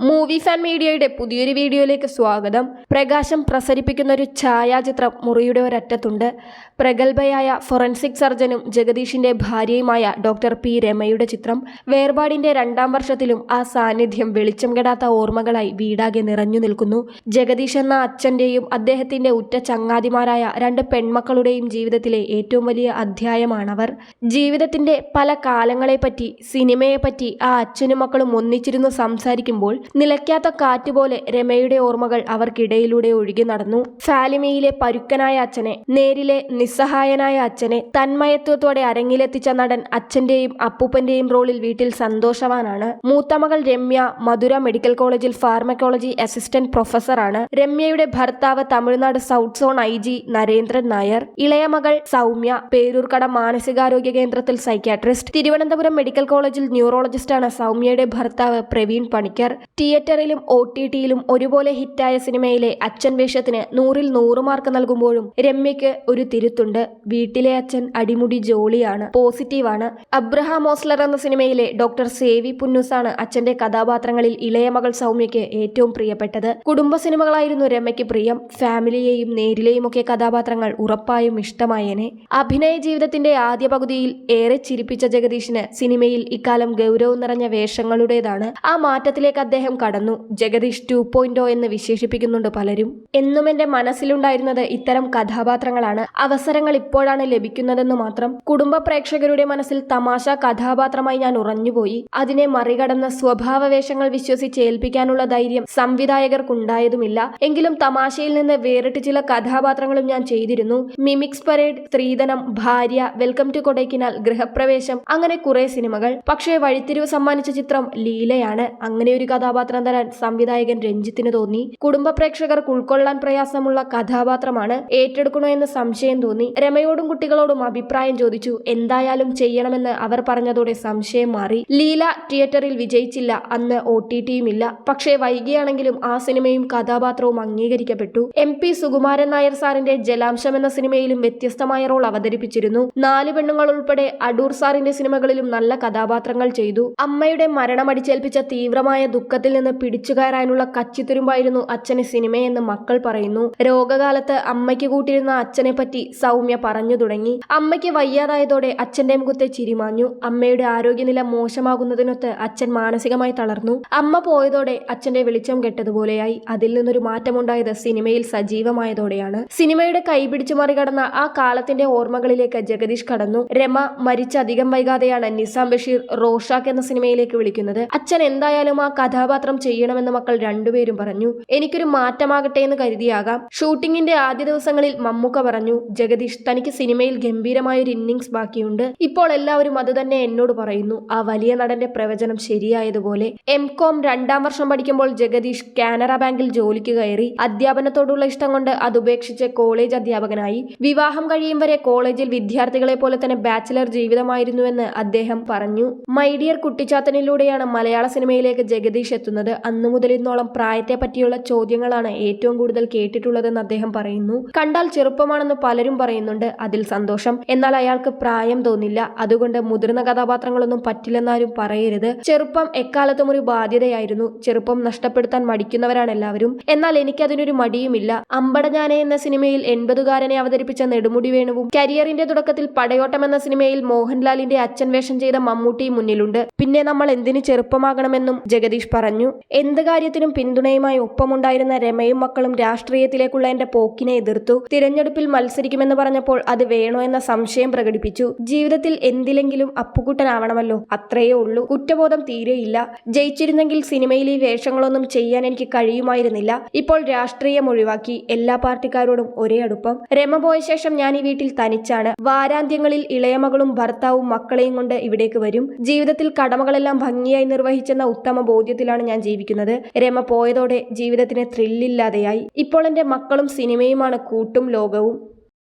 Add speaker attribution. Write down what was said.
Speaker 1: Movie fan മീഡിയയുടെ പുതിയൊരു വീഡിയോയിലേക്ക് സ്വാഗതം. പ്രകാശം പ്രസരിപ്പിക്കുന്ന ഒരു ഛായാചിത്രം മുറിയുടെ ഒരറ്റത്തുണ്ട്. പ്രഗത്ഭയായ ഫോറൻസിക് സർജനും ജഗദീഷിന്റെ ഭാര്യയുമായ ഡോക്ടർ പി രമയുടെ ചിത്രം. വേർപാടിന്റെ രണ്ടാം വർഷത്തിലും ആ സാന്നിധ്യം വെളിച്ചം കെടാത്ത ഓർമ്മകളായി വീടാകെ നിറഞ്ഞു നിൽക്കുന്നു. ജഗദീഷ് എന്ന അച്ഛന്റെയും അദ്ദേഹത്തിന്റെ ഉറ്റ ചങ്ങാതിമാരായ രണ്ട് പെൺമക്കളുടെയും ജീവിതത്തിലെ ഏറ്റവും വലിയ അധ്യായമാണവർ. ജീവിതത്തിന്റെ പല കാലങ്ങളെപ്പറ്റി സിനിമയെപ്പറ്റി ആ അച്ഛനും മക്കളും ഒന്നിച്ചിരുന്ന് സംസാരിക്കുമ്പോൾ നിലയ്ക്കാത്ത കാറ്റുപോലെ രമയുടെ ഓർമ്മകൾ അവർക്കിടയിലൂടെ ഒഴുകി നടന്നു. ഫാലിമയിലെ പരുക്കനായ അച്ഛനെ നേരിലെ നിസ്സഹായനായ അച്ഛനെ തന്മയത്വത്തോടെ അരങ്ങിലെത്തിച്ച നടൻ അച്ഛന്റെയും അപ്പൂപ്പന്റെയും റോളിൽ വീട്ടിൽ സന്തോഷവാനാണ്. മൂത്തമകൾ രമ്യ മധുര മെഡിക്കൽ കോളേജിൽ ഫാർമക്കോളജി അസിസ്റ്റന്റ് പ്രൊഫസറാണ്. രമ്യയുടെ ഭർത്താവ് Tamil Nadu south zone I G Narendran Nair. ഇളയ മകൾ സൗമ്യ പേരൂർക്കട മാനസികാരോഗ്യ കേന്ദ്രത്തിൽ സൈക്യാട്രിസ്റ്റ്. തിരുവനന്തപുരം മെഡിക്കൽ കോളേജിൽ ന്യൂറോളജിസ്റ്റാണ് സൗമ്യയുടെ ഭർത്താവ് പ്രവീൺ പണിക്കർ. തിയേറ്ററിലും ഒ ടി ടിയിലും ഒരുപോലെ ഹിറ്റായ സിനിമയിലെ അച്ഛൻ വേഷത്തിന് നൂറിൽ നൂറ് മാർക്ക് നൽകുമ്പോഴും രമ്യയ്ക്ക് ഒരു തിരുത്തുണ്ട്. വീട്ടിലെ അച്ഛൻ അടിമുടി ജോളിയാണ് പോസിറ്റീവാണ്. അബ്രഹാം ഓസ്ലർ എന്ന സിനിമയിലെ ഡോക്ടർ സേവി പുന്നൂസാണ് അച്ഛന്റെ കഥാപാത്രങ്ങളിൽ ഇളയ മകൾ സൗമ്യയ്ക്ക് ഏറ്റവും പ്രിയപ്പെട്ടത്. കുടുംബ സിനിമകളായിരുന്നു രമ്യയ്ക്ക് പ്രിയം. ഫാമിലിയെയും നേരിലെയും ഒക്കെ കഥാപാത്രങ്ങൾ ഉറപ്പായും ഇഷ്ടമായേനെ. അഭിനയ ജീവിതത്തിന്റെ ആദ്യ പകുതിയിൽ ഏറെ ചിരിപ്പിച്ച ജഗദീഷിന് സിനിമയിൽ ഇക്കാലം ഗൗരവം നിറഞ്ഞ വേഷങ്ങളുടേതാണ്. ആ മാറ്റത്തിലേക്ക് അദ്ദേഹം കടന്നു. ജഗദീഷ് ടു പോയിന്റ് എന്ന് വിശേഷിപ്പിക്കുന്നുണ്ട് പലരും. എന്നും എന്റെ മനസ്സിലുണ്ടായിരുന്നത് ഇത്തരം കഥാപാത്രങ്ങളാണ്. അവസരങ്ങൾ ഇപ്പോഴാണ് ലഭിക്കുന്നതെന്ന് മാത്രം. കുടുംബ പ്രേക്ഷകരുടെ മനസ്സിൽ തമാശ കഥാപാത്രമായി ഞാൻ ഉറഞ്ഞുപോയി. അതിനെ മറികടന്ന് സ്വഭാവ വേഷങ്ങൾ വിശ്വസിച്ച് ഏൽപ്പിക്കാനുള്ള ധൈര്യം സംവിധായകർക്കുണ്ടായതുമില്ല. എങ്കിലും തമാശയിൽ നിന്ന് വേറിട്ട് ചില കഥാപാത്രങ്ങളും ഞാൻ ചെയ്തിരുന്നു. മിമിക്സ് പരേഡ് സ്ത്രീധനം ഭാര്യ വെൽക്കം ടു കൊടൈക്കിനാൽ ഗൃഹപ്രവേശം അങ്ങനെ കുറെ സിനിമകൾ. പക്ഷേ വഴിത്തിരിവ് സമ്മാനിച്ച ചിത്രം ലീലയാണ്. അങ്ങനെ ഒരു കഥാപാത്രം തരാൻ സംവിധായകൻ രഞ്ജിത്തിന് തോന്നി. കുടുംബ പ്രേക്ഷകർക്ക് ഉൾക്കൊള്ളാൻ പ്രയാസമുള്ള കഥാപാത്രമാണ് ഏറ്റെടുക്കണോ എന്ന് സംശയം തോന്നി. രമയോടും കുട്ടികളോടും അഭിപ്രായം ചോദിച്ചു. എന്തായാലും ചെയ്യണമെന്ന് അവർ പറഞ്ഞതോടെ സംശയം മാറി. ലീല തിയേറ്ററിൽ വിജയിച്ചില്ല. അന്ന് ഒ ടി ടിയും ഇല്ല പക്ഷേ വൈകിയാണെങ്കിലും ആ സിനിമയും കഥാപാത്രവും അംഗീകരിക്കപ്പെട്ടു. എം പി സുകുമാരൻ നായർ സാറിന്റെ ജലാംശം എന്ന സിനിമയിലും വ്യത്യസ്തമായ റോൾ അവതരിപ്പിച്ചിരുന്നു. നാല് പെണ്ണുങ്ങൾ ഉൾപ്പെടെ അടൂർ സാറിന്റെ സിനിമകളിലും നല്ല കഥാപാത്രങ്ങൾ ചെയ്തു. അമ്മയുടെ മരണമടിച്ചേൽപ്പിച്ച തീവ്രമായ ദുഃഖത്തിൽ നിന്ന് പിടിച്ചുകയറാനുള്ള കച്ചിത്തുരുമ്പായിരുന്നു അച്ഛന് സിനിമയെന്ന് മക്കൾ പറയുന്നു. രോഗകാലത്ത് അമ്മയ്ക്ക് കൂട്ടിരുന്ന അച്ഛനെ പറ്റി സൗമ്യ പറഞ്ഞു തുടങ്ങി. അമ്മയ്ക്ക് വയ്യാതായതോടെ അച്ഛന്റെ മുഖത്തെ ചിരിമാഞ്ഞു. അമ്മയുടെ ആരോഗ്യനില മോശമാകുന്നതിനൊത്ത് അച്ഛൻ മാനസികമായി തളർന്നു. അമ്മ പോയതോടെ അച്ഛന്റെ വെളിച്ചം കെട്ടതുപോലെയായി. അതിൽ നിന്നൊരു മാറ്റമുണ്ടായത് സിനിമയിൽ സജീവമായതോടെയാണ്. സിനിമയുടെ കൈപിടിച്ചു മറികടന്ന ആ കാലത്തിന്റെ ഓർമ്മകളിലേക്ക് ജഗദീഷ് കടന്നു. രമ മരിച്ച അധികം വൈകാതെയാണ് നിസാം ബഷീർ റോഷാക്ക് എന്ന സിനിമയിലേക്ക് വിളിക്കുന്നത്. അച്ഛൻ എന്തായാലും ആ കഥാപാത്രം ചെയ്യണമെന്ന് മക്കൾ രണ്ടുപേരും പറഞ്ഞു. എനിക്കൊരു മാറ്റമാകട്ടെ എന്ന് കരുതിയാകാം. ഷൂട്ടിങ്ങിന്റെ ആദ്യ ദിവസങ്ങളിൽ മമ്മൂക്ക പറഞ്ഞു ജഗദീഷ് തനിക്ക് സിനിമയിൽ ഗംഭീരമായ ഒരു ഇന്നിങ്സ് ബാക്കിയുണ്ട്. ഇപ്പോൾ എല്ലാവരും അത് തന്നെ എന്നോട് പറയുന്നു. ആ വലിയ നടന്റെ പ്രവചനം ശരിയായതുപോലെ. എം കോം രണ്ടാം വർഷം പഠിക്കുമ്പോൾ ജഗദീഷ് കാനറ ബാങ്കിൽ ജോലിക്ക് കയറി. അധ്യാപനത്തോടുള്ള ഇഷ്ടം കൊണ്ട് അത് ഉപേക്ഷിച്ച് കോളേജ് അധ്യാപകനായി. വിവാഹം കഴിയും വരെ കോളേജിൽ വിദ്യാർത്ഥികളെ പോലെ തന്നെ ബാച്ചിലർ ജീവിതമായിരുന്നുവെന്ന് അദ്ദേഹം പറഞ്ഞു. മൈഡിയർ കുട്ടിച്ചാത്തനിലൂടെയാണ് മലയാള സിനിമയിലേക്ക് ജഗദീഷ് എത്തുന്നത് അന്നു മുതൽ ഇന്നോളം പ്രായത്തെ പറ്റിയുള്ള ചോദ്യങ്ങളാണ് ഏറ്റവും കൂടുതൽ കേട്ടിട്ടുള്ളതെന്ന് അദ്ദേഹം പറയുന്നു. കണ്ടാൽ ചെറുപ്പമാണെന്ന് പലരും പറയുന്നുണ്ട്. അതിൽ സന്തോഷം. എന്നാൽ അയാൾക്ക് പ്രായം തോന്നില്ല. അതുകൊണ്ട് മുതിർന്ന കഥാപാത്രങ്ങളൊന്നും പറ്റില്ലെന്നാരും പറയരുത്. ചെറുപ്പം എക്കാലത്തും ഒരു ബാധ്യതയായിരുന്നു. ചെറുപ്പം നഷ്ടപ്പെടുത്താൻ മടിക്കുന്നവരാണ് എല്ലാവരും. എന്നാൽ എനിക്കതിനൊരു മടിയുമില്ല. അമ്പടഞ്ഞാനെ എന്ന സിനിമയിൽ എൺപതുകാരനെ അവതരിപ്പിച്ച നെടുമുടി വേണുവും കരിയറിന്റെ തുടക്കത്തിൽ പടയോട്ടം എന്ന സിനിമയിൽ മോഹൻലാലിന്റെ അച്ഛൻ വേഷം ചെയ്ത മമ്മൂട്ടിയും മുന്നിലുണ്ട്. പിന്നെ നമ്മൾ എന്തിനു ചെറുപ്പമാകണമെന്നും ജഗദീഷ് പറഞ്ഞു. എന്ത് കാര്യത്തിനും പിന്തുണയുമായി ഒപ്പമുണ്ടായിരുന്ന രമയും മക്കളും രാഷ്ട്രീയത്തിലേക്കുള്ള എന്റെ പോക്കിനെ എതിർത്തു. തിരഞ്ഞെടുപ്പിൽ മത്സരിക്കുമെന്ന് പറഞ്ഞപ്പോൾ അത് വേണോ എന്ന സംശയം പ്രകടിപ്പിച്ചു. ജീവിതത്തിൽ എന്തിലെങ്കിലും അപ്പുകുട്ടനാവണമല്ലോ അത്രയേ ഉള്ളൂ. കുറ്റബോധം തീരെയില്ല ജയിച്ചിരുന്നെങ്കിൽ സിനിമയിൽ ഈ വേഷങ്ങളൊന്നും ചെയ്യാൻ എനിക്ക് കഴിയുമായിരുന്നില്ല. ഇപ്പോൾ രാഷ്ട്രീയം ഒഴിവാക്കി. എല്ലാ പാർട്ടിക്കാരോടും ഒരേ അടുപ്പം. രമ പോയ ശേഷം ഞാൻ ഈ വീട്ടിൽ തനിച്ചാണ്. വാരാന്ത്യങ്ങളിൽ ഇളയമകളും ഭർത്താവും മക്കളെയും കൊണ്ട് ഇവിടേക്ക് വരും. ജീവിതത്തിൽ കടമകളെല്ലാം ഭംഗിയായി നിർവഹിച്ചെന്ന ഉത്തമ ബോധ്യത്തിലാണ് ഞാൻ ജീവിക്കുന്നത്. രമ പോയതോടെ ജീവിതത്തിന് ത്രില്ലില്ലാതെയായി ഇപ്പോൾ എന്റെ മക്കളും സിനിമയുമാണ് കൂട്ടും ലോകവും.